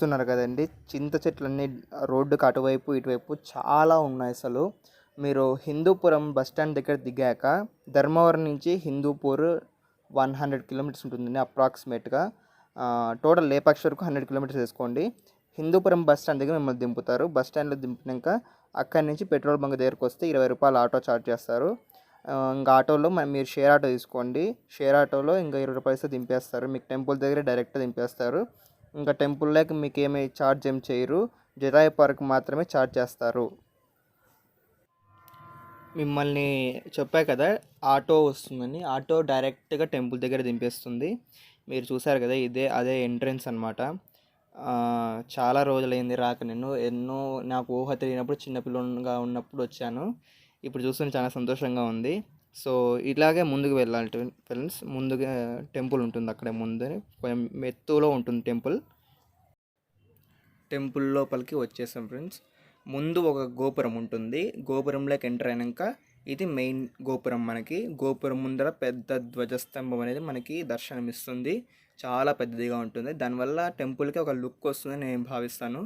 చూస్తున్నారు కదండి. చింత చెట్లన్నీ రోడ్డుకు అటువైపు ఇటువైపు చాలా ఉన్నాయి అసలు. మీరు హిందూపురం బస్ స్టాండ్ దగ్గర దిగాక ధర్మవరం నుంచి హిందూపూర్ వన్ హండ్రెడ్ కిలోమీటర్స్ ఉంటుందండి అప్రాక్సిమేట్గా. టోటల్ లేపాక్షి వరకు హండ్రెడ్ కిలోమీటర్స్ వేసుకోండి. హిందూపురం బస్ స్టాండ్ దగ్గర మిమ్మల్ని దింపుతారు. బస్ స్టాండ్లో దింపినాక అక్కడి నుంచి పెట్రోల్ బంక్ దగ్గరకు వస్తే ఇరవై రూపాయలు ఆటో చార్జ్ చేస్తారు. ఇంకా ఆటోలో మీరు షేర్ ఆటో తీసుకోండి. షేర్ ఆటోలో ఇంకా ఇరవై రూపాయలతో దింపేస్తారు. మీకు టెంపుల్ దగ్గర డైరెక్ట్గా దింపేస్తారు. ఇంకా టెంపుల్లోకి మీకు ఏమి ఛార్జ్ ఏం చేయరు. జటాయు పార్క్ మాత్రమే ఛార్జ్ చేస్తారు. మిమ్మల్ని చెప్పా కదా ఆటో వస్తుందని. ఆటో డైరెక్ట్గా టెంపుల్ దగ్గర దింపేస్తుంది. మీరు చూసారు కదా ఇదే అదే ఎంట్రన్స్ అనమాట చాలా రోజులైంది రాక నేను ఎన్నో నాకు ఊహ తెలియనప్పుడు చిన్నపిల్లగా ఉన్నప్పుడు వచ్చాను. ఇప్పుడు చూస్తుంటే చాలా సంతోషంగా ఉంది. సో ఇలాగే ముందుకు వెళ్ళాలి ఫ్రెండ్స్. ముందుగా టెంపుల్ ఉంటుంది అక్కడే ముందే కొంచెం మెత్తులో ఉంటుంది టెంపుల్. టెంపుల్ లోపలికి వచ్చేసాం ఫ్రెండ్స్. ముందు ఒక గోపురం ఉంటుంది. గోపురంలోకి ఎంటర్ అయినాక ఇది మెయిన్ గోపురం మనకి. గోపురం ముందర పెద్ద ధ్వజస్తంభం అనేది మనకి దర్శనమిస్తుంది. చాలా పెద్దదిగా ఉంటుంది. దానివల్ల టెంపుల్కి ఒక లుక్ వస్తుందని నేను భావిస్తాను.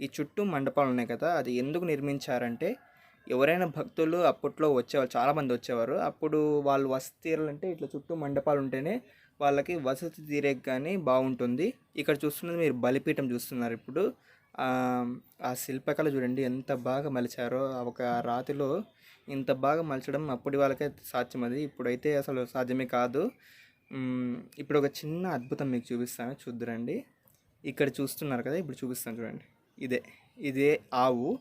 ఈ చుట్టూ మండపాలు ఉన్నాయి కదా అది ఎందుకు నిర్మించారంటే ఎవరైనా భక్తులు అప్పట్లో వచ్చేవారు చాలామంది వచ్చేవారు. అప్పుడు వాళ్ళు వసతి తీరాలంటే ఇట్లా చుట్టూ మండపాలు ఉంటేనే వాళ్ళకి వసతి తీరే కానీ బాగుంటుంది. ఇక్కడ చూస్తున్నది మీరు బలిపీఠం చూస్తున్నారు ఇప్పుడు. ఆ, శిల్పకళ చూడండి ఎంత బాగా మలిచారో. ఒక రాతిలో ఇంత బాగా మలచడం అప్పటి వాళ్ళకే సాధ్యం అది. ఇప్పుడైతే అసలు సాధ్యమే కాదు. ఇప్పుడు ఒక చిన్న అద్భుతం మీకు చూపిస్తాను చూద్దురండి. ఇక్కడ చూస్తున్నారు కదా ఇప్పుడు చూపిస్తాను చూడండి. ఇదే ఇదే ఆవు.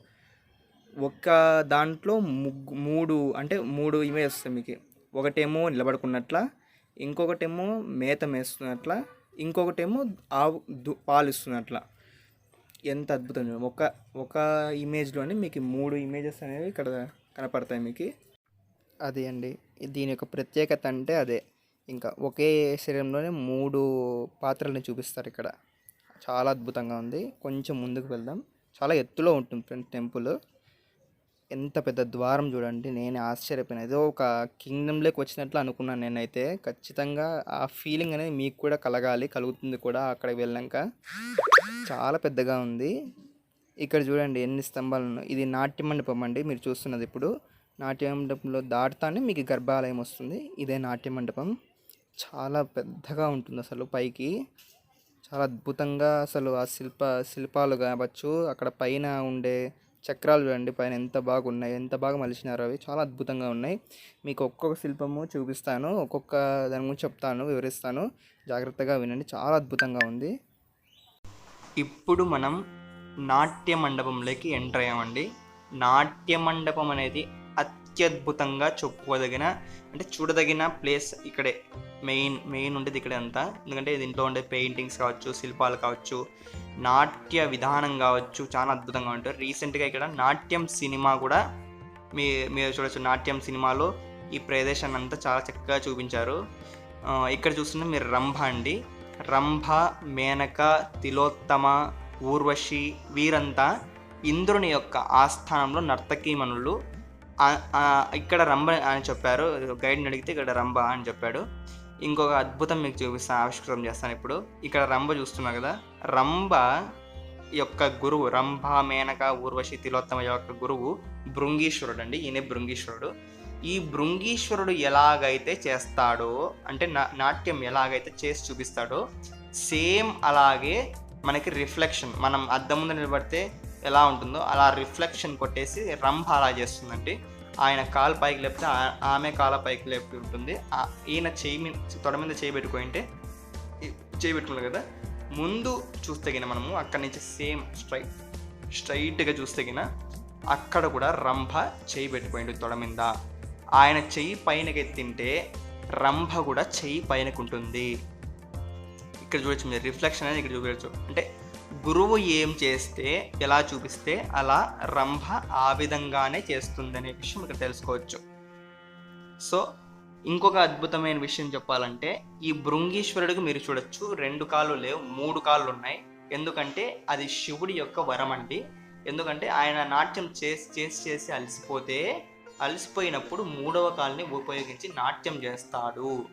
ఒక దాంట్లో ముగ్గు మూడు అంటే మూడు ఇమేజ్ వస్తాయి మీకు. ఒకటేమో నిలబడుకున్నట్ల ఇంకొకటేమో మేత మేస్తున్నట్ల ఇంకొకటేమో ఆవు దు పాలు ఇస్తున్నట్ల. ఎంత అద్భుతం చూడండి. ఒక ఒక ఇమేజ్లోనే మీకు మూడు ఇమేజెస్ అనేవి ఇక్కడ కనపడతాయి మీకు. అదే అండి. దీని యొక్క ప్రత్యేకత అంటే అదే. ఇంకా ఒకే శరీరంలోనే మూడు పాత్రల్ని చూపిస్తారు ఇక్కడ. చాలా అద్భుతంగా ఉంది. కొంచెం ముందుకు వెళ్దాం. చాలా ఎత్తులో ఉంటుంది ఫ్రెండ్స్ టెంపుల్. ఎంత పెద్ద ద్వారం చూడండి నేను ఆశ్చర్యపోయిన. ఏదో ఒక కింగ్డమ్లోకి వచ్చినట్లు అనుకున్నాను నేనైతే. ఖచ్చితంగా ఆ ఫీలింగ్ అనేది మీకు కూడా కలగాలి కలుగుతుంది కూడా అక్కడికి వెళ్ళాక. చాలా పెద్దగా ఉంది. ఇక్కడ చూడండి ఎన్ని స్తంభాలు ఇది నాట్య మండపం అండి మీరు చూస్తున్నది ఇప్పుడు. నాట్య మండపంలో దాటుతానే మీకు గర్భాలయం వస్తుంది. ఇదే నాట్య మండపం చాలా పెద్దగా ఉంటుంది అసలు పైకి. చాలా అద్భుతంగా అసలు ఆ శిల్ప శిల్పాలు కావచ్చు అక్కడ పైన ఉండే చక్రాలు చూడండి పైన ఎంత బాగున్నాయి ఎంత బాగా మలిచినారు అవి. చాలా అద్భుతంగా ఉన్నాయి. మీకు ఒక్కొక్క శిల్పము చూపిస్తాను ఒక్కొక్క దాని గురించి చెప్తాను వివరిస్తాను. జాగ్రత్తగా వినండి చాలా అద్భుతంగా ఉంది. ఇప్పుడు మనం నాట్య మండపంలోకి ఎంటర్ అయ్యామండి. నాట్య మండపం అనేది అత్యద్భుతంగా చెప్పుకోదగిన అంటే చూడదగిన ప్లేస్ ఇక్కడే. మెయిన్ మెయిన్ ఉండేది ఇక్కడే అంతా. ఎందుకంటే దీంట్లో ఉండే పెయింటింగ్స్ కావచ్చు శిల్పాలు కావచ్చు నాట్య విధానం కావచ్చు చాలా అద్భుతంగా ఉంటారు రీసెంట్గా ఇక్కడ నాట్యం సినిమా కూడా మీ మీరు చూడొచ్చు. నాట్యం సినిమాలో ఈ ప్రదేశాన్ని అంతా చాలా చక్కగా చూపించారు. ఇక్కడ చూస్తున్న మీరు రంభ అండి. రంభ మేనక తిలోత్తమ ఊర్వశి వీరంతా ఇంద్రుని యొక్క ఆస్థానంలో నర్తకీమణులు ఇక్కడ రంభ అని చెప్పారు. గైడ్ని అడిగితే ఇక్కడ రంభ అని చెప్పాడు. ఇంకొక అద్భుతం మీకు చూపిస్తాను ఆవిష్కృతం చేస్తాను ఇప్పుడు. ఇక్కడ రంభ చూస్తున్నా కదా. రంభ యొక్క గురువు రంభ మేనక ఊర్వశి తిలోత్తమ యొక్క గురువు భృంగీశ్వరుడు అండి ఈయనే భృంగీశ్వరుడు ఈ భృంగీశ్వరుడు ఎలాగైతే చేస్తాడో అంటే నా- నాట్యం ఎలాగైతే చేసి చూపిస్తాడో సేమ్ అలాగే మనకి రిఫ్లెక్షన్ మనం అద్దం ముందు నిలబడితే ఎలా ఉంటుందో అలా రిఫ్లెక్షన్ కొట్టేసి రంభ అలా చేస్తుందండి. ఆయన కాలు పైకి లేపితే ఆ- ఆమె కాల పైకి లేపి ఉంటుంది. ఈయన చేయి మీద తొడ మీద చేయి పెట్టుకుంటే చేయి కదా ముందు చూస్తే గిన మనము అక్కడి నుంచి సేమ్ స్ట్రైట్ స్ట్రైట్గా చూస్తే గిన అక్కడ కూడా రంభ చేయి పెట్టుకోండి తొడ మీద. ఆయన చెయ్యి పైనకి ఎత్తింటే రంభ కూడా చెయ్యి పైనకు ఉంటుంది ఇక్కడ చూడొచ్చు మీరు రిఫ్లెక్షన్ అనేది ఇక్కడ చూపించచ్చు అంటే గురువు ఏం చేస్తే ఎలా చూపిస్తే అలా రంభ ఆ విధంగానే చేస్తుంది అనే విషయం ఇక్కడ తెలుసుకోవచ్చు. సో ఇంకొక అద్భుతమైన విషయం చెప్పాలంటే ఈ భృంగీశ్వరుడికి మీరు చూడొచ్చు రెండు కాళ్ళు లేవు మూడు కాళ్ళు ఉన్నాయి. ఎందుకంటే అది శివుడి యొక్క వరం అండి. ఎందుకంటే ఆయన నాట్యం చేసి చేసి చేసి అలసిపోతే అలసిపోయినప్పుడు మూడవ కాల్ని ఉపయోగించి నాట్యం చేస్తాడు.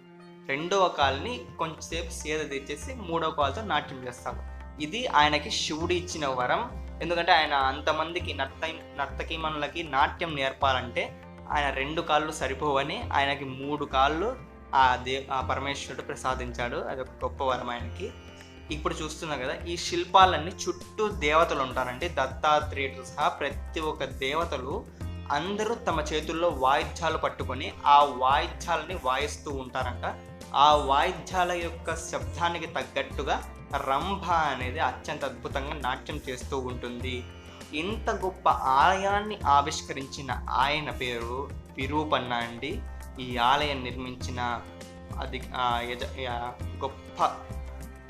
రెండవ కాల్ని కొంచెంసేపు సేద తెచ్చేసి మూడవ కాల్తో నాట్యం చేస్తాడు. ఇది ఆయనకి శివుడు ఇచ్చిన వరం. ఎందుకంటే ఆయన అంతమందికి నర్త నర్తకీమణులకి నాట్యం నేర్పాలంటే ఆయన రెండు కాళ్ళు సరిపోవని ఆయనకి మూడు కాళ్ళు ఆ దే ఆ పరమేశ్వరుడు ప్రసాదించాడు. అది ఒక గొప్ప వరం ఆయనకి. ఇప్పుడు చూస్తున్నాం కదా ఈ శిల్పాలన్నీ చుట్టూ దేవతలు ఉంటారండి. దత్తాత్రేయుడు సహా ప్రతి ఒక్క దేవతలు అందరూ తమ చేతుల్లో వాయిద్యాలు పట్టుకొని ఆ వాయిద్యాలని వాయిస్తూ ఉంటారంట. ఆ వాయిద్యాల యొక్క శబ్దానికి తగ్గట్టుగా రంభ అనేది అత్యంత అద్భుతంగా నాట్యం చేస్తూ ఉంటుంది. ఇంత గొప్ప ఆలయాన్ని ఆవిష్కరించిన ఆయన పేరు విరూపన్న అండి. ఈ ఆలయం నిర్మించిన అది యజ- గొప్ప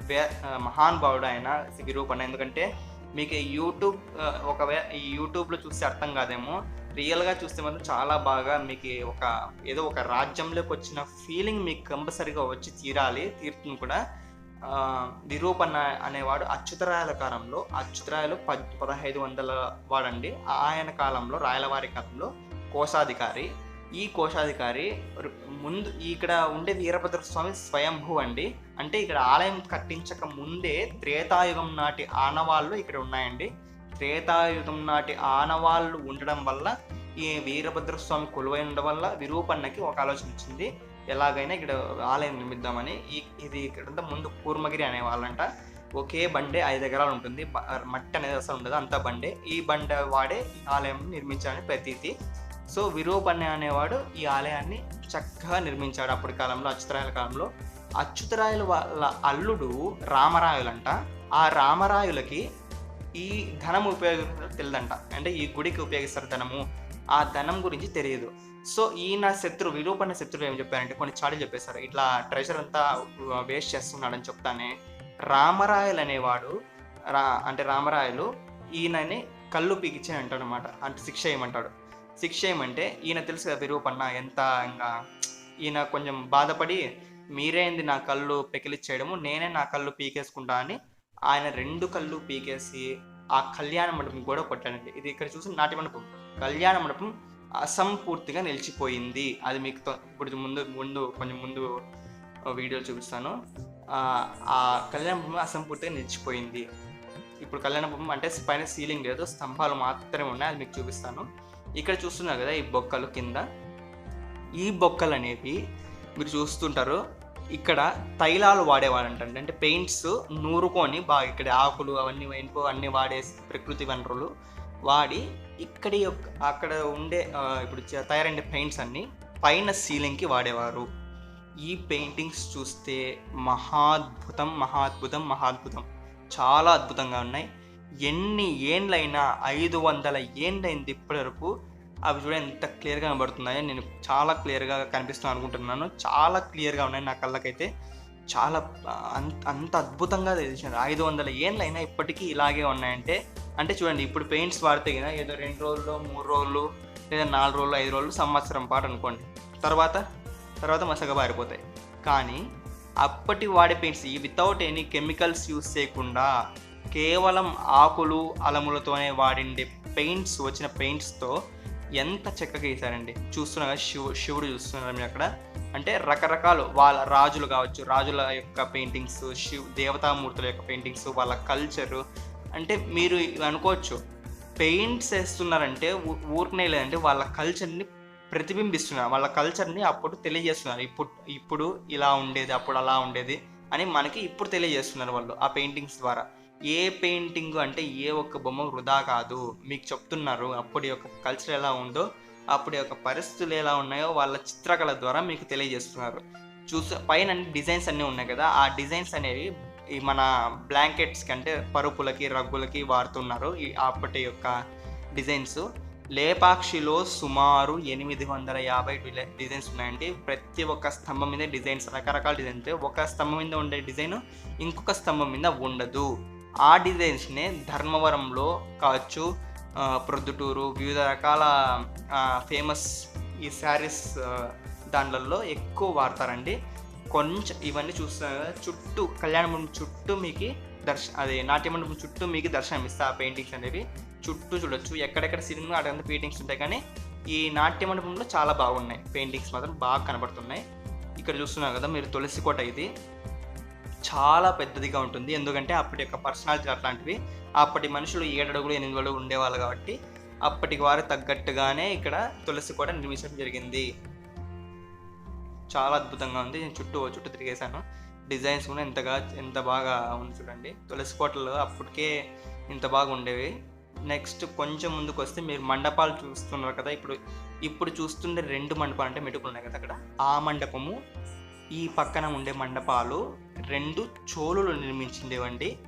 వే ఆ, మహానుభావుడు ఆయన విరూపన్న ఎందుకంటే మీకు యూట్యూబ్ ఆ, ఒకవే ఈ యూట్యూబ్లో చూస్తే అర్థం కాదేమో. రియల్గా చూస్తే మాత్రం చాలా బాగా మీకు ఒక ఏదో ఒక రాజ్యంలోకి వచ్చిన ఫీలింగ్ మీకు కంపల్సరీగా వచ్చి తీరాలి తీరుతుంది కూడా. విరూపన్న అనేవాడు అచ్యుతరాయల కాలంలో అచ్యుతరాయలు పద్ పదహైదు వందల వాడండి. ఆయన కాలంలో రాయలవారి కాలంలో కోశాధికారి. ఈ కోశాధికారి ముందు ఇక్కడ ఉండే వీరభద్ర స్వామి స్వయంభూ అండి. అంటే ఇక్కడ ఆలయం కట్టించక ముందే త్రేతాయుగం నాటి ఆనవాళ్ళు ఇక్కడ ఉన్నాయండి. త్రేతాయుగం నాటి ఆనవాళ్ళు ఉండడం వల్ల ఈ వీరభద్ర స్వామి కొలువై ఉండడం వల్ల విరూపన్నకి ఒక ఆలోచన వచ్చింది. ఎలాగైనా ఇక్కడ ఆలయం నిర్మిద్దామని ఈ ఇది ఇక్కడంతా ముందు కూర్మగిరి అనేవాళ్ళంట ఒకే బండే ఐదు ఎకరాలు ఉంటుంది. మట్టి అనేది అసలు ఉండదు. అంత బండే. ఈ బండ వాడే ఈ ఆలయం నిర్మించాలని ప్రతీతి. సో విరూపణ్య అనేవాడు ఈ ఆలయాన్ని చక్కగా నిర్మించాడు అప్పటి కాలంలో అచ్యుతరాయల కాలంలో. అచ్యుతరాయల వాళ్ళ అల్లుడు రామరాయులంట. ఆ రామరాయులకి ఈ ధనం ఉపయోగించడం తెలియదంట. అంటే ఈ గుడికి ఉపయోగిస్తారు ధనము. ఆ ధనం గురించి తెలియదు. సో ఈయన శత్రు విరూపణ శత్రువు ఏం చెప్పారంటే కొన్ని చాడీలు చెప్పేశారు. ఇట్లా ట్రెజర్ అంతా వేస్ట్ చేస్తున్నాడని చెప్తానే రామరాయలు అనేవాడు రా అంటే రామరాయలు ఈయనని కళ్ళు పీకిచ్చే అంటాడు అనమాట అంటే శిక్ష ఏమంటాడు శిక్ష ఏమంటే ఈయన తెలుసు కదా విరూపన్న ఎంత ఇంకా ఈయన కొంచెం బాధపడి మీరేంది నా కళ్ళు పెకిలిచ్చేయడము నేనే నా కళ్ళు పీకేసుకుంటా అని ఆయన రెండు కళ్ళు పీకేసి ఆ కళ్యాణ మండపం కూడా కొట్టాడండి. ఇది ఇక్కడ చూసి నాటి మండపం కళ్యాణ మండపం అసంపూర్తిగా నిలిచిపోయింది. అది మీకు ఇప్పుడు ముందు ముందు కొంచెం ముందు వీడియో చూపిస్తాను. ఆ, కళ్యాణ బొమ్మ అసంపూర్తిగా నిలిచిపోయింది. ఇప్పుడు కళ్యాణ బొమ్మ అంటే పైన సీలింగ్ లేదు స్తంభాలు మాత్రమే ఉన్నాయి అది మీకు చూపిస్తాను. ఇక్కడ చూస్తున్నారు కదా ఈ బొక్కలు కింద. ఈ బొక్కలు అనేవి మీరు చూస్తుంటారు ఇక్కడ తైలాలు వాడేవాడంటండి అంటే పెయింట్స్ నూరుకొని బాగా ఇక్కడ ఆకులు అవన్నీ వేనుకో అన్నీ వాడేసి ప్రకృతి వనరులు వాడి ఇక్కడి అక్కడ ఉండే ఇప్పుడు తయారైన పెయింట్స్ అన్నీ పైన సీలింగ్కి వాడేవారు. ఈ పెయింటింగ్స్ చూస్తే మహాద్భుతం మహాద్భుతం మహాద్భుతం. చాలా అద్భుతంగా ఉన్నాయి. ఎన్ని ఏండ్లైనా ఐదు వందల ఏండ్లైంది ఇప్పటి వరకు అవి చూడ ఎంత క్లియర్గా కనబడుతున్నాయో నేను చాలా క్లియర్గా కనిపిస్తుంది అనుకుంటున్నాను. చాలా క్లియర్గా ఉన్నాయి నా కళ్ళకైతే. చాలా అంత అంత అద్భుతంగా తెలిసినారు ఐదు వందల ఏండ్లైనా ఇప్పటికీ ఇలాగే ఉన్నాయంటే అంటే చూడండి ఇప్పుడు పెయింట్స్ వాడితే కదా ఏదో రెండు రోజులు మూడు రోజులు లేదా నాలుగు రోజులు ఐదు రోజులు సంవత్సరం పాటు అనుకోండి. తర్వాత తర్వాత మసగబారిపోతాయి కానీ అప్పటి వాడే పెయింట్స్ ఈ వితౌట్ ఎనీ కెమికల్స్ యూస్ చేయకుండా కేవలం ఆకులు అలములతోనే వాడిండే పెయింట్స్ వచ్చిన పెయింట్స్తో ఎంత చక్కగా వేశారండి చూస్తున్నా శివు శివుడు చూస్తున్నారు మీరు అక్కడ. అంటే రకరకాలు వాళ్ళ రాజులు కావచ్చు రాజుల యొక్క పెయింటింగ్స్ శివ దేవతామూర్తుల యొక్క పెయింటింగ్స్ వాళ్ళ కల్చరు అంటే మీరు అనుకోవచ్చు పెయింట్స్ వేస్తున్నారంటే ఊ- ఊరికనే లేదంటే వాళ్ళ కల్చర్ని ప్రతిబింబిస్తున్నారు. వాళ్ళ కల్చర్ని అప్పుడు తెలియజేస్తున్నారు. ఇప్పుడు ఇప్పుడు ఇలా ఉండేది అప్పుడు అలా ఉండేది అని మనకి ఇప్పుడు తెలియజేస్తున్నారు వాళ్ళు ఆ పెయింటింగ్స్ ద్వారా. ఏ పెయింటింగ్ అంటే ఏ ఒక్క బొమ్మ వృధా కాదు. మీకు చెప్తున్నారు అప్పటి యొక్క కల్చర్ ఎలా ఉందో అప్పుడు యొక్క పరిస్థితులు ఎలా ఉన్నాయో వాళ్ళ చిత్రకళ ద్వారా మీకు తెలియజేస్తున్నారు. చూసే పైన డిజైన్స్ అన్నీ ఉన్నాయి కదా ఆ డిజైన్స్ అనేవి ఈ మన బ్లాంకెట్స్ కంటే పరుపులకి రగ్గులకి వాడుతున్నారు ఈ అప్పటి యొక్క డిజైన్స్ లేపాక్షిలో సుమారు ఎనిమిది వందల యాభై డిజైన్స్ ఉన్నాయండి. ప్రతి ఒక్క స్తంభం మీద డిజైన్స్ రకరకాల డిజైన్స్ ఒక స్తంభం మీద ఉండే డిజైన్ ఇంకొక స్తంభం మీద ఉండదు. ఆ డిజైన్స్నే ధర్మవరంలో కావచ్చు ప్రొద్దుటూరు వివిధ రకాల ఫేమస్ ఈ శారీస్ దాంట్లలో ఎక్కువ వాడతారండి. కొంచెం ఇవన్నీ చూస్తున్నారు కదా చుట్టూ కళ్యాణ మండపం చుట్టూ మీకు దర్శ అదే నాట్య మండపం చుట్టూ మీకు దర్శనం ఇస్తా ఆ పెయింటింగ్స్ అనేవి. చుట్టూ చూడొచ్చు. ఎక్కడెక్కడ సినిమా అక్కడ పెయింటింగ్స్ ఉంటాయి కానీ ఈ నాట్య మండపంలో చాలా బాగున్నాయి. పెయింటింగ్స్ మాత్రం బాగా కనబడుతున్నాయి. ఇక్కడ చూస్తున్నారు కదా మీరు తులసి కోట ఇది చాలా పెద్దదిగా ఉంటుంది. ఎందుకంటే అప్పటి యొక్క పర్సనాలిటీ అట్లాంటివి. అప్పటి మనుషులు ఏడడుగులు ఎనిమిది అడుగులు ఉండేవాళ్ళు కాబట్టి అప్పటికి వారు తగ్గట్టుగానే ఇక్కడ తులసి కోట నిర్మించడం జరిగింది. చాలా అద్భుతంగా ఉంది. నేను చుట్టూ చుట్టూ తిరిగేశాను. డిజైన్స్ కూడా ఎంతగా ఎంత బాగా ఉంది చూడండి. తులసి కోటలు అప్పటికే ఇంత బాగా ఉండేవి. నెక్స్ట్ కొంచెం ముందుకు వస్తే మీరు మండపాలు చూస్తున్నారు కదా ఇప్పుడు ఇప్పుడు చూస్తుండే రెండు మండపాలు అంటే మెటుకులు ఉన్నాయి కదా అక్కడ. ఆ మండపము ఈ పక్కన ఉండే మండపాలు రెండు చోళులు నిర్మించిండేవండి.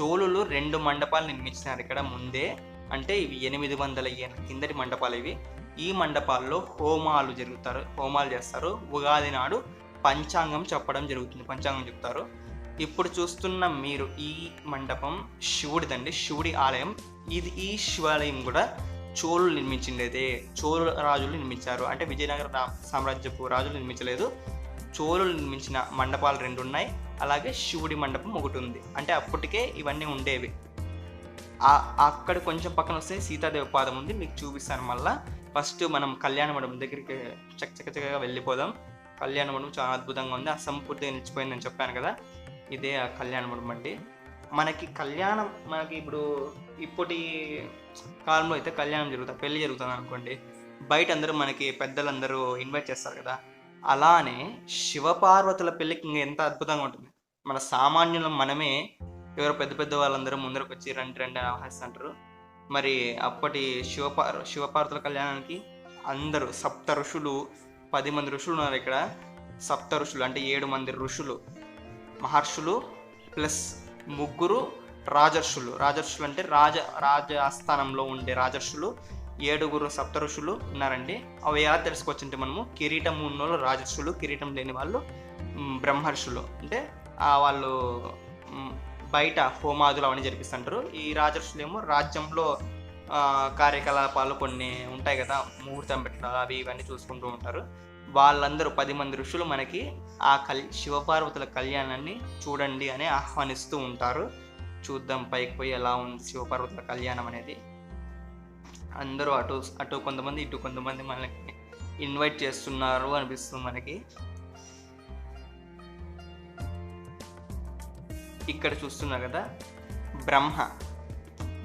చోళులు రెండు మండపాలు నిర్మించినారు ఇక్కడ ముందే. అంటే ఇవి ఎనిమిది వందల కిందటి మండపాలు ఇవి. ఈ మండపాల్లో హోమాలు జరుగుతారు హోమాలు చేస్తారు. ఉగాది నాడు పంచాంగం చెప్పడం జరుగుతుంది పంచాంగం చెప్తారు. ఇప్పుడు చూస్తున్న మీరు ఈ మండపం శివుడిదండి శివుడి ఆలయం. ఇది ఈ శివాలయం కూడా చోళులు నిర్మించిండేదే చోళు రాజులు నిర్మించారు. అంటే విజయనగర సామ్రాజ్యపు రాజులు నిర్మించలేదు. చోళులు నిర్మించిన మండపాలు రెండు ఉన్నాయి. అలాగే శివుడి మండపం ఒకటి ఉంది. అంటే అప్పటికే ఇవన్నీ ఉండేవి. అక్కడ కొంచెం పక్కన వస్తే సీతాదేవి పాదం ఉంది. మీకు చూపిస్తాను మళ్ళీ. ఫస్ట్ మనం కళ్యాణ మండపం దగ్గరికి చక్క చక్కగా వెళ్ళిపోదాం. కళ్యాణ మండపం చాలా అద్భుతంగా ఉంది. అసంపూర్తిగా నిలిచిపోయిందని చెప్పాను కదా. ఇదే ఆ కళ్యాణ మండపం అండి. మనకి కళ్యాణం మనకి ఇప్పుడు ఇప్పటి కాలంలో అయితే కళ్యాణం జరుగుతుంది పెళ్ళి జరుగుతుంది అనుకోండి. బయట అందరూ మనకి పెద్దలందరూ ఇన్వైట్ చేస్తారు కదా. అలానే శివపార్వతుల పెళ్ళికి ఇంకా ఎంత అద్భుతంగా ఉంటుంది. మన సామాన్యులం మనమే ఎవరో పెద్ద పెద్ద వాళ్ళందరూ ముందరకు వచ్చి రండి రండి ఆహ్వానిస్తుంటారు. మరి అప్పటి శివపార్ శివపార్వతుల కళ్యాణానికి అందరూ సప్త ఋషులు పది మంది ఋషులు ఉన్నారు ఇక్కడ. సప్త ఋషులు అంటే ఏడు మంది ఋషులు. మహర్షులు ప్లస్ ముగ్గురు రాజర్షులు. రాజర్షులు అంటే రాజ రాజ ఆస్థానంలో ఉండే రాజర్షులు. ఏడుగురు సప్త ఋషులు ఉన్నారండి. అవి ఎలా తెలుసుకోవచ్చంటే మనము కిరీటం ఉన్న వాళ్ళు రాజర్షులు కిరీటం లేని వాళ్ళు బ్రహ్మర్షులు. అంటే ఆ వాళ్ళు బయట హోమాదులు అవన్నీ జరిపిస్తుంటారు. ఈ రాజర్షులు ఏమో రాజ్యంలో కార్యకలాపాలు కొన్ని ఉంటాయి కదా ముహూర్తం పెట్టడం అవి ఇవన్నీ చూసుకుంటూ ఉంటారు. వాళ్ళందరూ పది మంది ఋషులు మనకి ఆ కల్ శివపార్వతుల కళ్యాణాన్ని చూడండి అని ఆహ్వానిస్తూ ఉంటారు. చూద్దాం పైకి పోయి ఎలా ఉంది శివపార్వతుల కళ్యాణం అనేది. అందరూ అటు అటు కొంతమంది ఇటు కొంతమంది మనకి ఇన్వైట్ చేస్తున్నారు అనిపిస్తుంది మనకి. ఇక్కడ చూస్తున్నారు కదా బ్రహ్మ.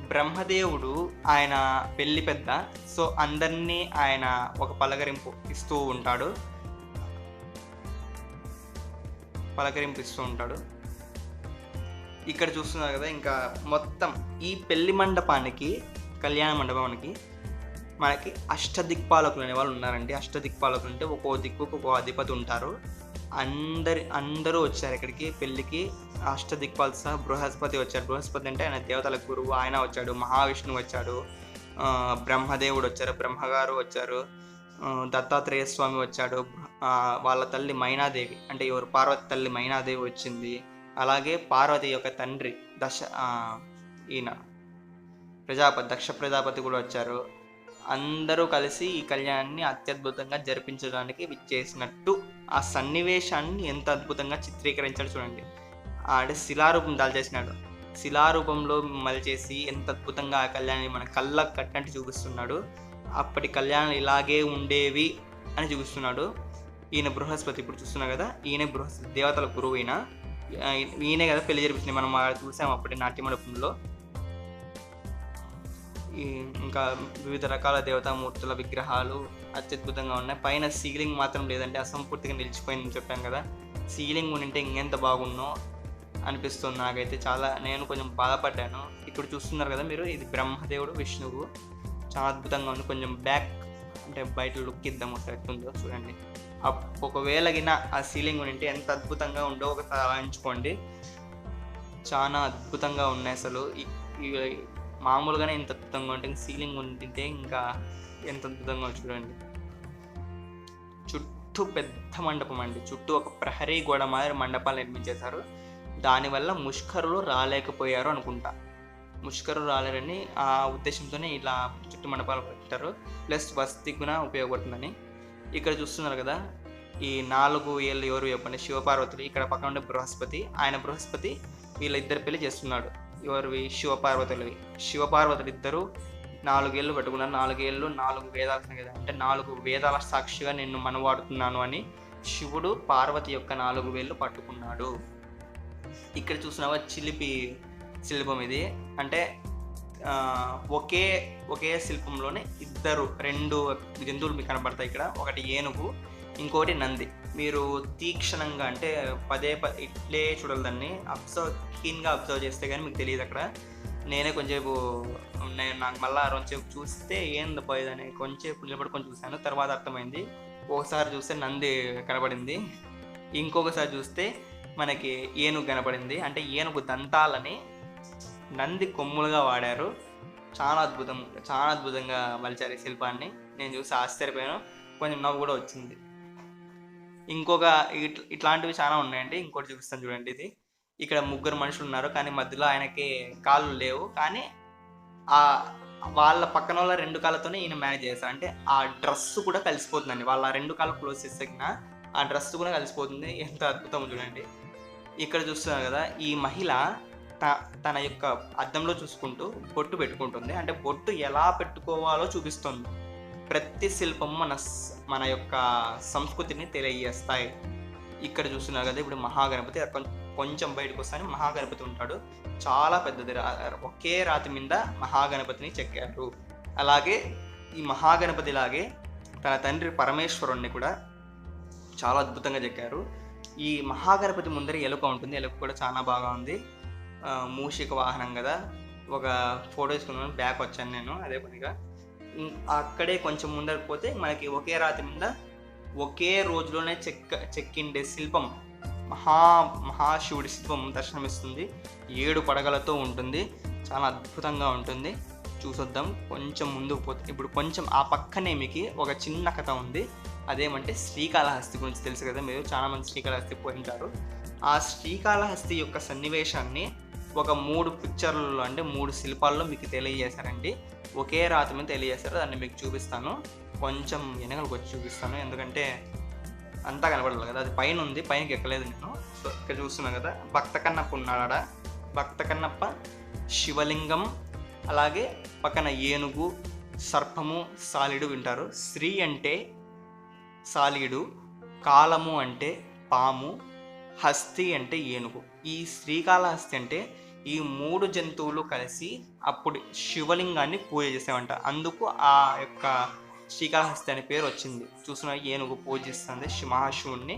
బ్రహ్మదేవుడు ఆయన పెళ్ళి పెద్ద సో అందరినీ ఆయన ఒక పలకరింపు ఇస్తూ ఉంటాడు. పలకరింపు ఇస్తూ ఉంటాడు. ఇక్కడ చూస్తున్నారు కదా ఇంకా మొత్తం ఈ పెళ్ళి మండపానికి కళ్యాణ మండపానికి మనకి అష్టదిక్పాలకులు అనే వాళ్ళు ఉన్నారండి. అష్టదిక్పాలకులు అంటే ఒక్కో దిక్కుకు ఒక్కో అధిపతి ఉంటారు. అందరి అందరూ వచ్చారు ఇక్కడికి పెళ్ళికి. అష్టదిక్పాల్ సహా బృహస్పతి వచ్చాడు బృహస్పతి అంటే ఆయన దేవతల గురువు ఆయన వచ్చాడు మహావిష్ణువు వచ్చాడు బ్రహ్మదేవుడు వచ్చారు బ్రహ్మగారు వచ్చారు దత్తాత్రేయ స్వామి వచ్చాడు వాళ్ళ తల్లి మైనాదేవి అంటే ఎవరు? పార్వతి తల్లి మైనాదేవి వచ్చింది. అలాగే పార్వతి యొక్క తండ్రి దశ ఈయన ప్రజాపతి దక్ష ప్రజాపతి కూడా వచ్చారు. అందరూ కలిసి ఈ కళ్యాణాన్ని అత్యద్భుతంగా జరిపించడానికి విచ్చేసినట్టు ఆ సన్నివేశాన్ని ఎంత అద్భుతంగా చిత్రీకరించాడు చూడండి. ఆడ శిలారూపం దాల్చేసినాడు. శిలారూపంలో మలిచేసి ఎంత అద్భుతంగా ఆ కళ్యాణాన్ని మన కళ్ళకు కట్టినట్టు చూపిస్తున్నాడు. అప్పటి కళ్యాణాలు ఇలాగే ఉండేవి అని చూపిస్తున్నాడు. ఈయన బృహస్పతి ఇప్పుడు చూస్తున్నాం కదా ఈయన బృహస్పతి దేవతల గురువు ఈయన ఈయనే కదా పెళ్ళి జరిపించింది. మనం ఆడ చూసాం అప్పటి నాట్య మండపంలో ఇంకా వివిధ రకాల దేవతామూర్తుల విగ్రహాలు అత్యద్భుతంగా ఉన్నాయి. పైన సీలింగ్ మాత్రం లేదంటే అసంపూర్తిగా నిలిచిపోయిందని చెప్పాను కదా. సీలింగ్ ఉంటే ఇంకెంత బాగున్నో అనిపిస్తుంది నాకైతే చాలా. నేను కొంచెం బాధపడ్డాను. ఇప్పుడు చూస్తున్నారు కదా మీరు ఇది బ్రహ్మదేవుడు విష్ణువు. చాలా అద్భుతంగా ఉంది. కొంచెం బ్యాక్ అంటే బయట లుక్ ఇద్దాం ఒకసారి ఉందో చూడండి. ఒకవేళగిన ఒకవేళ ఆ సీలింగ్ ఉంటే ఎంత అద్భుతంగా ఉండో ఒకసారి ఆలోచించుకోండి. చాలా అద్భుతంగా ఉన్నాయి అసలు. ఈ- మామూలుగానే ఇంత అద్భుతంగా ఉంటే సీలింగ్ ఉంటుంటే ఇంకా ఎంత అద్భుతంగా చూడండి. చుట్టూ పెద్ద మండపం అండి. చుట్టూ ఒక ప్రహరీ గోడ మాదిరి మండపాలు నిర్మించేశారు. దానివల్ల ముష్కరులు రాలేకపోయారు అనుకుంటా. ముష్కరులు రాలేరని ఆ ఉద్దేశంతోనే ఇలా చుట్టూ మండపాలు పెట్టారు ప్లస్ వసతి కూడా ఉపయోగపడుతుందని. ఇక్కడ చూస్తున్నారు కదా ఈ నాలుగు ఏళ్ళు ఎవరు చెప్పండి శివపార్వతులు. ఇక్కడ పక్కన ఉండే బృహస్పతి. ఆయన బృహస్పతి వీళ్ళిద్దరు పెళ్ళి చేస్తున్నాడు. ఎవరివి? శివపార్వతులవి. శివపార్వతులు ఇద్దరు నాలుగేళ్ళు పట్టుకున్నారు. నాలుగేళ్ళు నాలుగు వేదాల సంగీతం అంటే నాలుగు వేదాల సాక్షిగా నిన్ను మనవాడుతున్నాను అని శివుడు పార్వతి యొక్క నాలుగు వేళ్ళు పట్టుకున్నాడు. ఇక్కడ చూసినావా చిలిపి శిల్పం ఇది. అంటే ఒకే ఒకే శిల్పంలోనే ఇద్దరు రెండు జంతువులు మీకు కనబడతాయి ఇక్కడ. ఒకటి ఏనుగు ఇంకోటి నంది. మీరు తీక్షణంగా అంటే పదే పదే ఇట్లే చూడాలి దాన్ని. అబ్జర్వ్ క్లీన్గా అబ్జర్వ్ చేస్తే కానీ మీకు తెలియదు అక్కడ. నేనే కొంచెంసేపు నేను నాకు మళ్ళీ కొంచెంసేపు చూస్తే ఏంది పోయేదని కొంచెంసేపు నిలబడి కొంచెం చూశాను. తర్వాత అర్థమైంది. ఒకసారి చూస్తే నంది కనబడింది. ఇంకొకసారి చూస్తే మనకి ఏనుగు కనబడింది. అంటే ఏనుగు దంతాలని నంది కొమ్ములుగా వాడారు. చాలా అద్భుతం చాలా అద్భుతంగా మలిచారు ఈ శిల్పాన్ని. నేను చూసి ఆశ్చర్యపోయాను. కొంచెం నవ్వు కూడా వచ్చింది. ఇంకొక ఇట్- ఇట్లాంటివి చాలా ఉన్నాయండి. ఇంకోటి చూపిస్తాను చూడండి ఇది. ఇక్కడ ముగ్గురు మనుషులు ఉన్నారు కానీ మధ్యలో ఆయనకి కాళ్ళు లేవు. కానీ ఆ వాళ్ళ పక్కన వాళ్ళ రెండు కాళ్ళతోనే ఈయన మేనేజ్ చేస్తారు అంటే ఆ డ్రెస్ కూడా కలిసిపోతుందండి. వాళ్ళ రెండు కాళ్ళు క్లోజ్ చేసిన ఆ డ్రెస్ కూడా కలిసిపోతుంది. ఎంత అద్భుతం చూడండి. ఇక్కడ చూస్తున్నారు కదా ఈ మహిళ త- తన యొక్క అద్దంలో చూసుకుంటూ బొట్టు పెట్టుకుంటుంది. అంటే బొట్టు ఎలా పెట్టుకోవాలో చూపిస్తుంది. ప్రతి శిల్పం మన మన యొక్క సంస్కృతిని తెలియజేస్తాయి. ఇక్కడ చూస్తున్నారు కదా ఇప్పుడు మహాగణపతి కొంచెం బయటకు వస్తాను. మహాగణపతి ఉంటాడు. చాలా పెద్దది. ఒకే రాతి మీద మహాగణపతిని చెక్కారు. అలాగే ఈ మహాగణపతి లాగే తన తండ్రి పరమేశ్వరుణ్ణి కూడా చాలా అద్భుతంగా చెక్కారు. ఈ మహాగణపతి ముందర ఎలుక ఉంటుంది. ఎలుక కూడా చాలా బాగా ఉంది. మూషిక వాహనం కదా. ఒక ఫోటో తీసుకున్నాను. బ్యాక్ వచ్చాను నేను. అదే పనిగా. అక్కడే కొంచెం ముందరకు పోతే మనకి ఒకే రాతి మీద ఒకే రోజులోనే చెక్క చెక్కిండే శిల్పం మహా మహాశివుడి శిల్పం దర్శనమిస్తుంది. ఏడు పడగలతో ఉంటుంది. చాలా అద్భుతంగా ఉంటుంది. చూసొద్దాం. కొంచెం ముందుకు పోతే ఇప్పుడు కొంచెం ఆ పక్కనే మీకు ఒక చిన్న కథ ఉంది. అదేమంటే శ్రీకాళహస్తి గురించి తెలుసు కదా మీరు. చాలా మంది శ్రీకాళహస్తి పోయింటారు ఆ శ్రీకాళహస్తి యొక్క సన్నివేశాన్ని ఒక మూడు పిక్చర్లలో అంటే మూడు శిల్పాల్లో మీకు తెలియజేశారండి. ఒకే రాతి మీద తెలియజేశారు. దాన్ని మీకు చూపిస్తాను. కొంచెం వెనకలకు వచ్చి చూపిస్తాను. ఎందుకంటే అంతా కనపడలేదు కదా. అది పైన ఉంది. పైనకి ఎక్కలేదు నేను. సో ఇక్కడ చూస్తున్నాను కదా. భక్త కన్నప్ప ఉన్నాడా భక్త కన్నప్ప శివలింగం అలాగే పక్కన ఏనుగు సర్పము సాలిడు వింటారు. శ్రీ అంటే సాలిడు కాలము అంటే పాము హస్తి అంటే ఏనుగు. ఈ శ్రీకాళహస్తి అంటే ఈ మూడు జంతువులు కలిసి అప్పుడు శివలింగాన్ని పూజ చేసేవంట. అందుకు ఆ యొక్క శ్రీకాళహస్తి అనే పేరు వచ్చింది. చూసిన ఏనుగు పూజిస్తుంది మహాశివుణ్ణి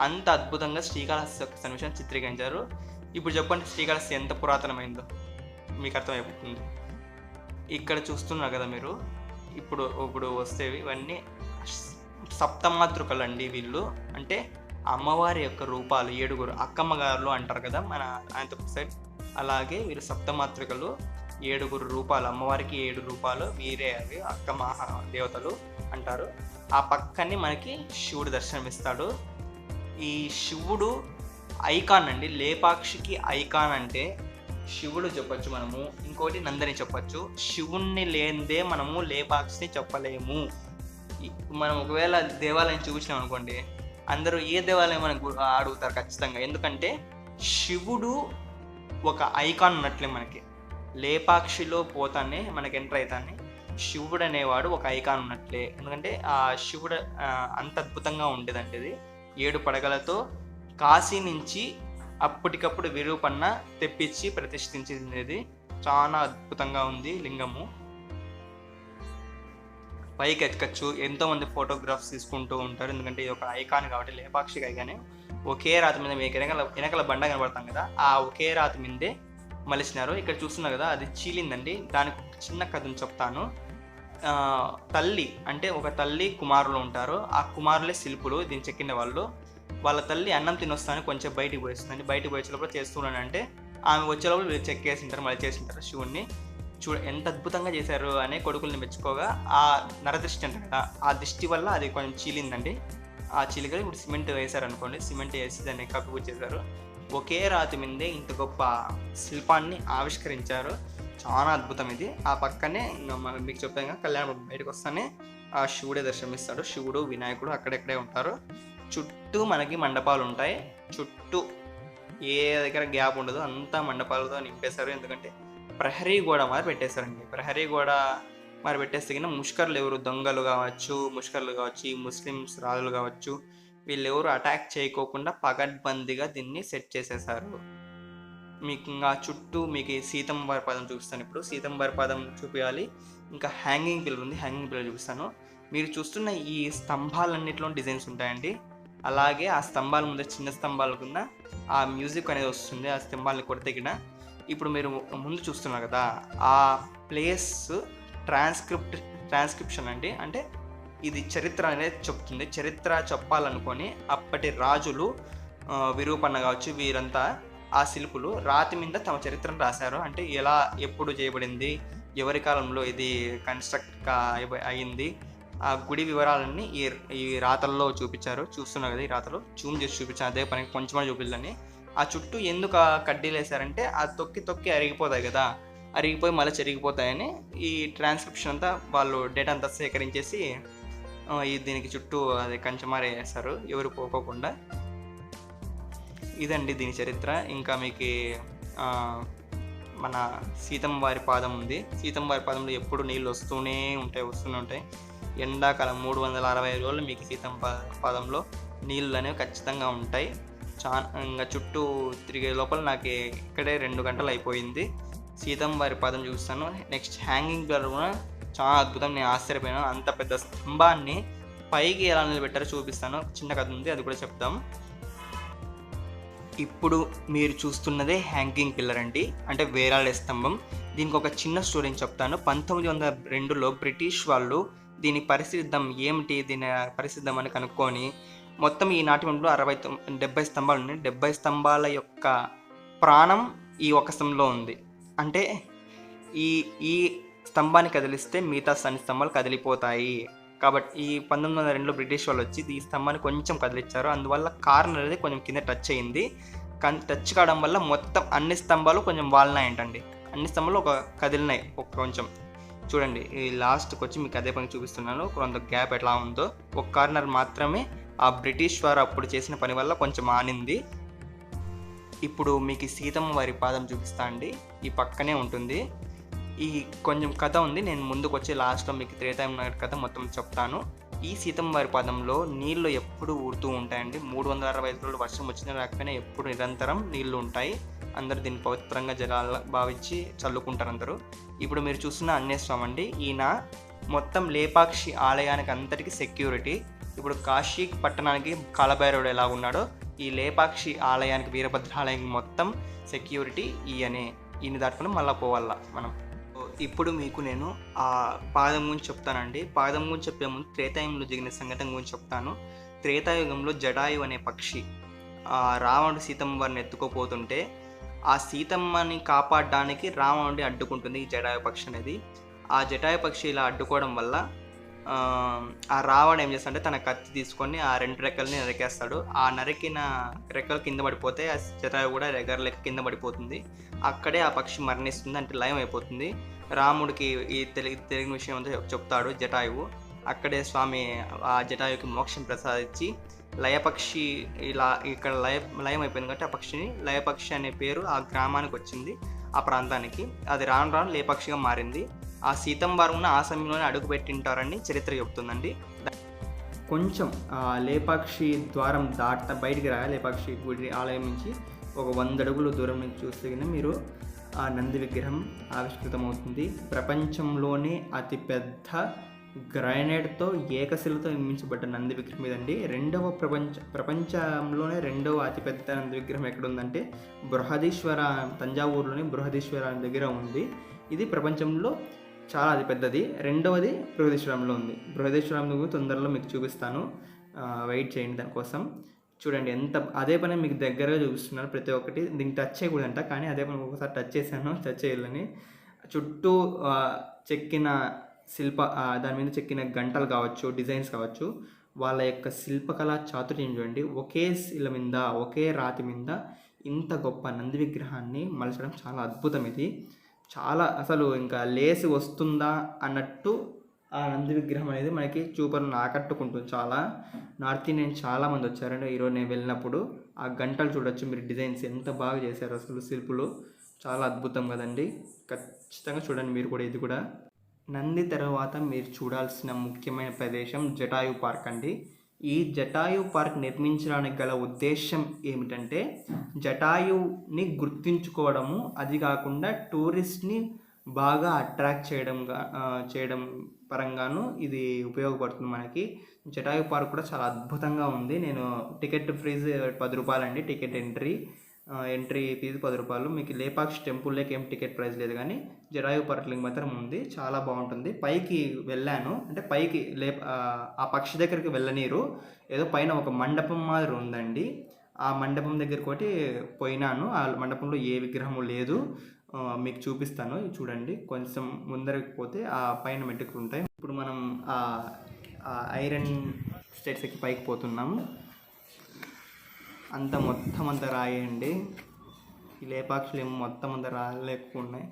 అంత అద్భుతంగా శ్రీకాళహస్తి యొక్క సన్నివేశాన్ని చిత్రీకరించారు. ఇప్పుడు చెప్పండి శ్రీకాళహస్తి ఎంత పురాతనమైందో. మీకు అర్థమైపోతుంది. ఇక్కడ చూస్తున్నారు కదా మీరు. ఇప్పుడు ఇప్పుడు వస్తేవి ఇవన్నీ సప్తమాతృకలు అండి వీళ్ళు. అంటే అమ్మవారి యొక్క రూపాలు ఏడుగురు అక్కమ్మ గారులు అంటారు కదా మన అనంతపురం సైడ్ అలాగే వీరు సప్తమాత్రికలు ఏడుగురు రూపాలు అమ్మవారికి ఏడు రూపాలు వీరే అవి అక్క మహా దేవతలు అంటారు. ఆ పక్కనే మనకి శివుడు దర్శనమిస్తాడు. ఈ శివుడు ఐకాన్ అండి లేపాక్షికి ఐకాన్ అంటే శివుడు చెప్పొచ్చు మనము. ఇంకోటి నందని చెప్పొచ్చు. శివుణ్ణి లేనిదే మనము లేపాక్షిని చెప్పలేము. మనం ఒకవేళ దేవాలయం చూపించినాం అనుకోండి అందరూ ఏ దేవాలయం అని అడుగుతారు ఖచ్చితంగా. ఎందుకంటే శివుడు ఒక ఐకాన్ ఉన్నట్లే మనకి. లేపాక్షిలో పోతానే మనకి ఎంటర్ అవుతానే శివుడు అనేవాడు ఒక ఐకాన్ ఉన్నట్లే. ఎందుకంటే ఆ శివుడు అంత అద్భుతంగా ఉండేదంటే ఇది. ఏడు పడగలతో కాశీ నుంచి అప్పటికప్పుడు విరూపన్న తెప్పించి ప్రతిష్ఠించింది చాలా అద్భుతంగా ఉంది లింగము. పైకి ఎక్కచ్చు ఎంతోమంది ఫోటోగ్రాఫ్స్ తీసుకుంటూ ఉంటారు. ఎందుకంటే ఇది ఒక ఐకాన్ కాబట్టి లేపాక్షి కానీ ఒకే రాతి మీద మీకు వెనకల వెనకల బండ కనబడతాం కదా ఆ ఒకే రాతి మీదే మలిచినారు. ఇక్కడ చూస్తున్నారు కదా అది చీలిందండి. దానికి చిన్న కథను చెప్తాను. తల్లి అంటే ఒక తల్లి కుమారులు ఉంటారు. ఆ కుమారులే శిల్పులు. దీన్ని చెక్కిన వాళ్ళు. వాళ్ళ తల్లి అన్నం తినొస్తాను కొంచెం బయటికి పోయిస్తుందండి. బయటికి పోయేటప్పుడు చేస్తున్నాను అంటే ఆమె వచ్చే లోపల చేసింటారు మళ్ళీ చేసింటారు శివుణ్ణి. చూడ ఎంత అద్భుతంగా చేశారు అనే కొడుకుల్ని మెచ్చుకోగా ఆ నరదృష్టి అంట కదా ఆ దృష్టి వల్ల అది కొంచెం చీలిందండి. ఆ చీలికలు ఇప్పుడు సిమెంట్ వేశారు అనుకోండి సిమెంట్ వేసి దాన్ని కప్పుకు చేశారు ఒకే రాతి మీదే ఇంత గొప్ప శిల్పాన్ని ఆవిష్కరించారు. చాలా అద్భుతం ఇది. ఆ పక్కనే మీకు చెప్పాను కదా కళ్యాణం బయటకు వస్తానే ఆ శివుడే దర్శనమిస్తాడు. శివుడు వినాయకుడు అక్కడెక్కడే ఉంటారు. చుట్టూ మనకి మండపాలు ఉంటాయి. చుట్టూ ఏ దగ్గర గ్యాప్ ఉండదు అంతా మండపాలతో నింపేశారు. ఎందుకంటే ప్రహరీ గోడ మరి పెట్టేశారండి. ప్రహరీ గోడ మరి పెట్టేస్తే కింద ముష్కర్లు ఎవరు? దొంగలు కావచ్చు ముష్కర్లు కావచ్చు ఈ ముస్లిమ్స్ రాజులు కావచ్చు వీళ్ళు ఎవరు అటాక్ చేయకోకుండా పగడ్బందీగా దీన్ని సెట్ చేసేసారు మీకు ఇంకా చుట్టూ మీకు ఈ పదం చూపిస్తాను ఇప్పుడు. సీతమ్మ పదం చూపించాలి ఇంకా హ్యాంగింగ్ పిల్లర్ ఉంది. హ్యాంగింగ్ పిల్లర్ చూపిస్తాను. మీరు చూస్తున్న ఈ స్తంభాలన్నింటిలో డిజైన్స్ ఉంటాయండి. అలాగే ఆ స్తంభాల ముందు చిన్న స్తంభాల కింద ఆ మ్యూజిక్ అనేది వస్తుంది. ఆ స్తంభాలను కొడితే కింద ఇప్పుడు మీరు ముందు చూస్తున్నారు కదా ఆ ప్లేస్ ట్రాన్స్క్రిప్ట్ ట్రాన్స్క్రిప్షన్ అండి. అంటే ఇది చరిత్ర అనేది చెప్తుంది. చరిత్ర చెప్పాలనుకొని అప్పటి రాజులు విరూపణ విరూపన్న కావచ్చు వీరంతా ఆ శిల్పులు రాతి మీద తమ చరిత్రను రాశారు. అంటే ఎలా ఎప్పుడు చేయబడింది ఎవరి కాలంలో ఇది కన్స్ట్రక్ట్ కా అయింది ఆ గుడి వివరాలన్నీ ఈ ఈ రాతల్లో చూపించారు. చూస్తున్నారు కదా ఈ రాతలు? జూమ్ చేసి చూపించారు అదే పని కొంచెం చూపించాలని ఆ చుట్టూ ఎందుకు ఆ కడ్డీలు వేశారంటే ఆ తొక్కి తొక్కి అరిగిపోతాయి కదా. అరిగిపోయి మళ్ళీ చెరిగిపోతాయని ఈ ట్రాన్స్క్రిప్షన్ అంతా వాళ్ళు డేటా అంతా సేకరించేసి ఈ దీనికి చుట్టూ అది కంచమారే వేస్తారు ఎవరు పోకోకుండా. ఇదండి దీని చరిత్ర. ఇంకా మీకు మన సీతమ్మ వారి పాదం ఉంది. సీతమ్మ వారి పాదంలో ఎప్పుడు నీళ్ళు వస్తూనే ఉంటాయి వస్తూనే ఉంటాయి. ఎండాకాలం మూడు వందల అరవై ఐదు రోజులు మీకు సీతమ్మ పాదంలో నీళ్ళు అనేవి ఖచ్చితంగా ఉంటాయి. చా ఇంకా చుట్టూ తిరిగే లోపల నాకు ఇక్కడే రెండు గంటలు అయిపోయింది. సీతమ్మ వారి పదం చూస్తాను. నెక్స్ట్ హ్యాంగింగ్ బ్లర్ కూడా చాలా అద్భుతం. నేను ఆశ్చర్యపోయాను. అంత పెద్ద స్తంభాన్ని పైకి ఎలా నిలబెట్టారో చూపిస్తాను. చిన్న కథ ఉంది అది కూడా చెప్తాం. ఇప్పుడు మీరు చూస్తున్నదే హ్యాంగింగ్ పిల్లర్ అండి. అంటే వేలాడే స్తంభం. దీనికి ఒక చిన్న స్టోరీని చెప్తాను. పంతొమ్మిది వందల రెండులో బ్రిటిష్ వాళ్ళు దీని పరిశుద్ధం ఏమిటి? దీని పరిశుద్ధం అని కనుక్కొని మొత్తం ఈ నాట్యంలో అరవై డెబ్బై స్తంభాలు ఉన్నాయి. డెబ్బై స్తంభాల యొక్క ప్రాణం ఈ ఒక స్తంభంలో ఉంది. అంటే ఈ ఈ స్తంభాన్ని కదిలిస్తే మిగతా అన్ని స్తంభాలు కదిలిపోతాయి. కాబట్టి ఈ పంతొమ్మిది వందల రెండులో బ్రిటిష్ వాళ్ళు వచ్చి ఈ స్తంభాన్ని కొంచెం కదిలిచ్చారు. అందువల్ల కార్నర్ అనేది కొంచెం కింద టచ్ అయింది. కానీ టచ్ కావడం వల్ల మొత్తం అన్ని స్తంభాలు కొంచెం వాలినాయంటండి. అన్ని స్తంభాలు ఒక కదిలినాయి ఒక కొంచెం. చూడండి ఈ లాస్ట్కి వచ్చి మీకు అదే పని చూపిస్తున్నాను. కొంత గ్యాప్ ఎట్లా ఉందో. ఒక కార్నర్ మాత్రమే ఆ బ్రిటిష్ వారు అప్పుడు చేసిన పని వల్ల కొంచెం ఆనింది ఇప్పుడు మీకు ఈ సీతమ్మ వారి పాదం చూపిస్తా అండి. ఈ పక్కనే ఉంటుంది. ఈ కొంచెం కథ ఉంది. నేను ముందుకు వచ్చి లాస్ట్లో మీకు త్రేతాయం నగర్ కథ మొత్తం చెప్తాను. ఈ సీతమ్మ వారి పాదంలో నీళ్ళు ఎప్పుడు ఊరుతూ ఉంటాయండి. మూడు వందల అరవై ఐదు రోజులు వర్షం వచ్చినా రాకపోయినా ఎప్పుడు నిరంతరం నీళ్ళు ఉంటాయి. అందరూ దీన్ని పవిత్రంగా జలాల భావించి చల్లుకుంటారు అందరూ. ఇప్పుడు మీరు చూస్తున్న అన్నేశ్వరం అండి. ఈయన మొత్తం లేపాక్షి ఆలయానికి అంతటికి సెక్యూరిటీ ఇప్పుడు కాశీ పట్టణానికి కాలభైరవుడు ఎలా ఉన్నాడో ఈ లేపాక్షి ఆలయానికి వీరభద్రాలయానికి మొత్తం సెక్యూరిటీ ఈయనే. ఈయన దాటుకుని మళ్ళీ పోవాల మనం? ఇప్పుడు మీకు నేను ఆ పాదం గురించి చెప్తానండి. పాదం గురించి చెప్పే ముందు త్రేతాయుగంలో జరిగిన సంఘటన గురించి చెప్తాను. త్రేతాయుగంలో జడాయు అనే పక్షి ఆ రావణుడు సీతమ్మ వారిని ఎత్తుకోపోతుంటే ఆ సీతమ్మని కాపాడడానికి రావణుడి అడ్డుకుంటుంది ఈ జడాయు పక్షి అనేది. ఆ జటాయు పక్షి ఇలా అడ్డుకోవడం వల్ల ఆ, రావణ ఏం చేస్తాడంటే తన కత్తి తీసుకొని ఆ రెండు రెక్కల్ని నరికేస్తాడు. ఆ నరికిన రెక్కలు కింద పడిపోతే ఆ జటాయు కూడా రెగర్ లెక్క కింద పడిపోతుంది. అక్కడే ఆ పక్షి మరణిస్తుంది అంటే లయం అయిపోతుంది. రాముడికి ఈ తెలియ తెలియని విషయం అంతా చెప్తాడు జటాయువు. అక్కడే స్వామి ఆ జటాయుకి మోక్షం ప్రసాదించి లయపక్షి ఇలా ఇక్కడ లయ లయం అయిపోయింది కాబట్టి ఆ పక్షిని లయపక్షి అనే పేరు ఆ గ్రామానికి వచ్చింది ఆ ప్రాంతానికి. అది రాను రాను లేపక్షిగా మారింది. ఆ సీతంబారు ఉన్న ఆ సమయంలోనే అడుగు పెట్టింటారని చరిత్ర చెబుతుందండి. కొంచెం లేపాక్షి ద్వారం దాట బయటికి రా లేపాక్షి గుడి ఆలయం నుంచి ఒక వంద అడుగులు దూరం నుంచి చూస్తే కనుక మీరు ఆ నంది విగ్రహం ఆవిష్కృతమవుతుంది. ప్రపంచంలోనే అతిపెద్ద గ్రానైట్తో ఏకశిలతో నిర్మించబడ్డ నంది విగ్రహం ఇదండి. రెండవ ప్రపంచ ప్రపంచంలోనే రెండవ అతిపెద్ద నంది విగ్రహం ఎక్కడుందంటే బృహదీశ్వర తంజావూరులోని బృహదీశ్వర దగ్గర ఉంది. ఇది ప్రపంచంలో చాలా అది పెద్దది. రెండవది బృహదేశ్వరంలో ఉంది. బృహదీశ్వరం తొందరలో మీకు చూపిస్తాను. వెయిట్ చేయండి దానికోసం. చూడండి ఎంత అదే పని మీకు దగ్గరగా చూపిస్తున్నారు ప్రతి ఒక్కటి. దీనికి టచ్ చేయకూడదంట కానీ అదే పని ఒకసారి టచ్ చేశాను టచ్ చేయాలని. చుట్టూ చెక్కిన శిల్ప దాని మీద చెక్కిన గంటలు కావచ్చు డిజైన్స్ కావచ్చు. వాళ్ళ యొక్క శిల్పకళ చాతుర్యం చూడండి. ఒకే శిల మీద ఒకే రాతి మీద ఇంత గొప్ప నంది విగ్రహాన్ని మలచడం చాలా అద్భుతం ఇది. చాలా అసలు ఇంకా లేసి వస్తుందా అన్నట్టు ఆ నంది విగ్రహం అనేది మనకి చూపలను ఆకట్టుకుంటుంది చాలా. నార్త్ ఇండియన్ చాలా మంది వచ్చారండి. ఈరోజు నేను వెళ్ళినప్పుడు ఆ గంటలు చూడొచ్చు మీరు డిజైన్స్ ఎంత బాగా చేశారు అసలు శిల్పులు. చాలా అద్భుతం కదండి. ఖచ్చితంగా చూడండి మీరు కూడా ఇది కూడా. నంది తర్వాత మీరు చూడాల్సిన ముఖ్యమైన ప్రదేశం జటాయు పార్క్ అండి. ఈ జటాయు పార్క్ నిర్మించడానికి గల ఉద్దేశం ఏమిటంటే జటాయుని గుర్తించుకోవడము అది కాకుండా టూరిస్ట్ని బాగా అట్రాక్ట్ చేయడం చేయడం పరంగాను ఇది ఉపయోగపడుతుంది మనకి. జటాయు పార్క్ కూడా చాలా అద్భుతంగా ఉంది. నేను టికెట్ ఫ్రీజ్ పది రూపాయలండి టికెట్ ఎంట్రీ. ఎంట్రీ ఫీజు పది రూపాయలు. మీకు లేపాక్షి టెంపుల్లోకి ఏం టికెట్ ప్రైస్ లేదు కానీ జరాయు పార్క్ మాత్రం ఉంది. చాలా బాగుంటుంది. పైకి వెళ్ళాను. అంటే పైకి లే ఆ, పక్షి దగ్గరికి వెళ్ళనీరు. ఏదో పైన ఒక మండపం మాదిరి ఉందండి. ఆ మండపం దగ్గరికి ఒకటి పోయినాను. ఆ మండపంలో ఏ విగ్రహము లేదు. మీకు చూపిస్తాను. చూడండి. కొంచెం ముందరికి పోతే ఆ పైన మెట్టుకులు ఉంటాయి. ఇప్పుడు మనం ఆ ఐరన్ స్టేట్స్ పైకి పోతున్నాము. అంత మొత్తం అంత రాయండి. ఈ లేపాక్షులు ఏమో మొత్తం అంత రాళ్ళు ఎక్కువ ఉన్నాయి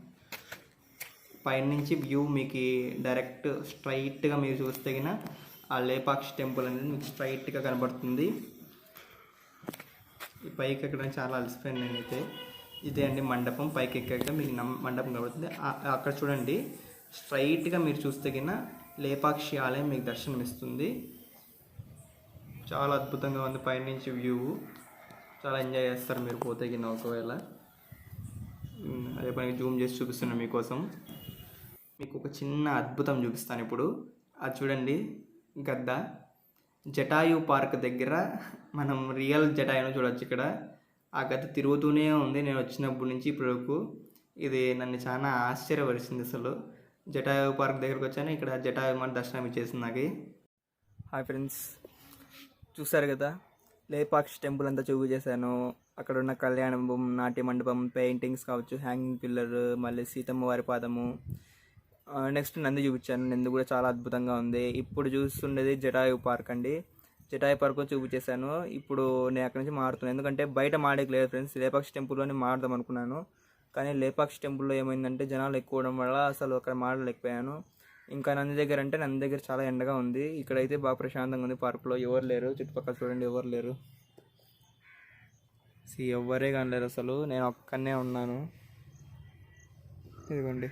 పైనుంచి వ్యూ మీకు డైరెక్ట్ స్ట్రైట్గా మీరు చూస్తే ఆ లేపాక్షి టెంపుల్ అనేది మీకు స్ట్రైట్గా కనబడుతుంది. ఈ పైకి ఎక్కడం చాలా అలసిపోయాను నేనైతే. ఇదే అండి మండపం. పైకి ఎక్కాక మీకు మండపం కనబడుతుంది. అక్కడ చూడండి. స్ట్రైట్గా మీరు చూస్తే గిన లేపాక్షి ఆలయం మీకు దర్శనం ఇస్తుంది చాలా అద్భుతంగా ఉంది పైనుంచి వ్యూ. చాలా ఎంజాయ్ చేస్తారు మీరు పోతే కింద ఒకవేళ. అదే పని జూమ్ చేసి చూపిస్తున్నాను మీకోసం. మీకు ఒక చిన్న అద్భుతం చూపిస్తాను ఇప్పుడు. అది చూడండి గద్ద. జటాయు పార్క్ దగ్గర మనం రియల్ జటాయును చూడొచ్చు ఇక్కడ. ఆ గద్ద తిరుగుతూనే ఉంది. నేను వచ్చినప్పటి నుంచి ఇప్పటి వరకు ఇది నన్ను చాలా ఆశ్చర్యపరిచింది అసలు. జటాయు పార్క్ దగ్గరకు వచ్చాను. ఇక్కడ జటాయు మన దర్శనం ఇచ్చేసింది నాకు. Hi friends. చూసారు కదా? లేపాక్షి టెంపుల్ అంతా చూపించేశాను అక్కడ ఉన్న కళ్యాణం నాట్య మండపం పెయింటింగ్స్ కావచ్చు హ్యాంగింగ్ పిల్లర్ మళ్ళీ సీతమ్మ వారి పాదము. నెక్స్ట్ నంది చూపించాను. నంది కూడా చాలా అద్భుతంగా ఉంది. ఇప్పుడు చూస్తుండేది జటాయు పార్క్ అండి. జటాయు పార్క్ చూపించేశాను ఇప్పుడు నేను అక్కడి నుంచి మారుతున్నాను ఎందుకంటే బయట మాడేకి లేదు ఫ్రెండ్స్. లేపాక్షి టెంపుల్లోనే మారుదాం అనుకున్నాను. కానీ లేపాక్షి టెంపుల్లో ఏమైందంటే జనాలు ఎక్కువ వల్ల అసలు అక్కడ మాడలేకపోయాను ఇంకా నంది దగ్గర అంటే నంది దగ్గర చాలా ఎండగా ఉంది. ఇక్కడైతే బాగా ప్రశాంతంగా ఉంది. పార్కులో ఎవరు లేరు. చుట్టుపక్కల చూడండి ఎవరు లేరు. సీ ఎవ్వరే కానలేరు అసలు. నేను ఒక్కనే ఉన్నాను. ఇదిగోండి.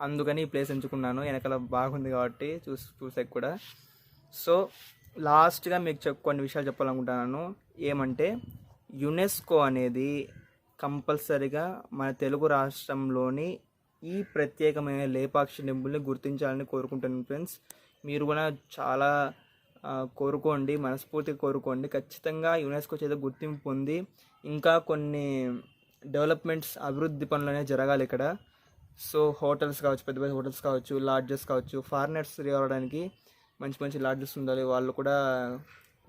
అందుకని ఈ ప్లేస్ ఎంచుకున్నాను. వెనకాల బాగుంది కాబట్టి చూసి చూసాక కూడా. సో లాస్ట్గా మీకు చెప్ కొన్ని విషయాలు చెప్పాలనుకుంటున్నాను. ఏమంటే యునెస్కో అనేది కంపల్సరిగా మన తెలుగు రాష్ట్రంలోని ఈ ప్రత్యేకమైన లేపాక్షి టెంపుల్ని గుర్తించాలని కోరుకుంటున్నాను ఫ్రెండ్స్. మీరు కూడా చాలా కోరుకోండి మనస్ఫూర్తిగా కోరుకోండి. ఖచ్చితంగా యునెస్కో చేత గుర్తింపు పొంది ఇంకా కొన్ని డెవలప్మెంట్స్ అభివృద్ధి పనులు అనేవి జరగాలి ఇక్కడ. సో హోటల్స్ కావచ్చు పెద్ద పెద్ద హోటల్స్ కావచ్చు లాడ్జెస్ కావచ్చు ఫారినర్స్ రావడానికి మంచి మంచి లాడ్జెస్ ఉండాలి. వాళ్ళు కూడా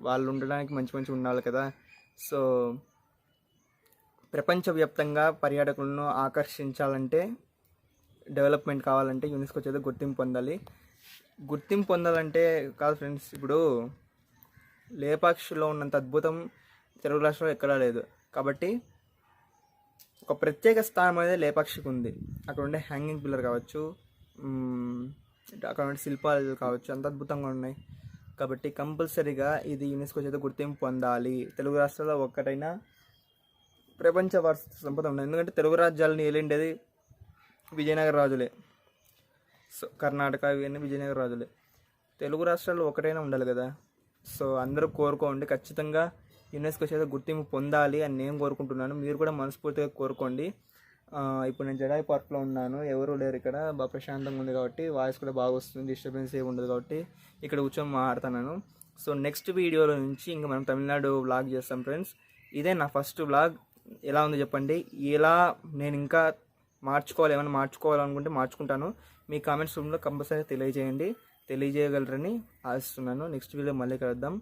వాళ్ళు ఉండడానికి మంచి మంచి ఉండాలి కదా. సో ప్రపంచవ్యాప్తంగా పర్యాటకులను ఆకర్షించాలంటే డెవలప్మెంట్ కావాలంటే యునెస్కో చేత గుర్తింపు పొందాలి. గుర్తింపు పొందాలంటే కాదు ఫ్రెండ్స్ ఇప్పుడు లేపాక్షిలో ఉన్నంత అద్భుతం తెలుగు రాష్ట్రంలో ఎక్కడా లేదు. కాబట్టి ఒక ప్రత్యేక స్థానం అనేది లేపాక్షికి ఉంది. అక్కడ ఉండే హ్యాంగింగ్ పిల్లర్ కావచ్చు అక్కడ ఉండే శిల్పాలు కావచ్చు అంత అద్భుతంగా ఉన్నాయి. కాబట్టి కంపల్సరీగా ఇది యునెస్కో చేత గుర్తింపు పొందాలి. తెలుగు రాష్ట్రాల్లో ఒక్కటైనా ప్రపంచ వారసత్వ సంపద ఉంది. ఎందుకంటే తెలుగు రాజ్యాలని ఏలిండేది విజయనగర రాజులే. సో కర్ణాటక ఇవన్నీ విజయనగర రాజులే. తెలుగు రాష్ట్రాల్లో ఒకటైనా ఉండాలి కదా. సో అందరూ కోరుకోండి. ఖచ్చితంగా యునెస్కో చేత గుర్తింపు పొందాలి అని నేను కోరుకుంటున్నాను. మీరు కూడా మనస్ఫూర్తిగా కోరుకోండి. ఇప్పుడు నేను జడాయి పార్క్లో ఉన్నాను. ఎవరు లేరు ఇక్కడ. బాగా ప్రశాంతంగా ఉంది కాబట్టి వాయిస్ కూడా బాగా వస్తుంది. డిస్టర్బెన్స్ ఏమి ఉండదు కాబట్టి ఇక్కడ కూర్చొని మాట్లాడుతున్నాను. సో నెక్స్ట్ వీడియోలో నుంచి ఇంకా మనం తమిళనాడు వ్లాగ్ చేస్తాం ఫ్రెండ్స్. ఇదే నా ఫస్ట్ వ్లాగ్. ఎలా ఉంది చెప్పండి? ఎలా నేను ఇంకా మార్చుకోవాలి ఏమైనా మార్చుకోవాలనుకుంటే మార్చుకుంటాను. మీ కామెంట్స్ రూమ్లో కంపల్సరీ తెలియజేయండి. తెలియజేయగలరని ఆశిస్తున్నాను. నెక్స్ట్ వీడియో మళ్ళీ కలుద్దాం.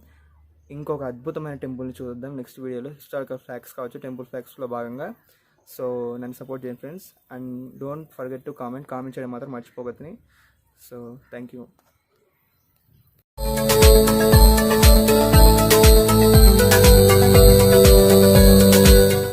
ఇంకొక అద్భుతమైన టెంపుల్ని చూద్దాం. నెక్స్ట్ వీడియోలో హిస్టారికల్ ఫ్లాక్స్ కావచ్చు టెంపుల్ ఫ్లాక్స్లో భాగంగా. సో నన్ను సపోర్ట్ చేయండి friends. And don't forget to comment. Comment చేయడం మాత్రం మర్చిపోగొద్దని సో థ్యాంక్ యూ.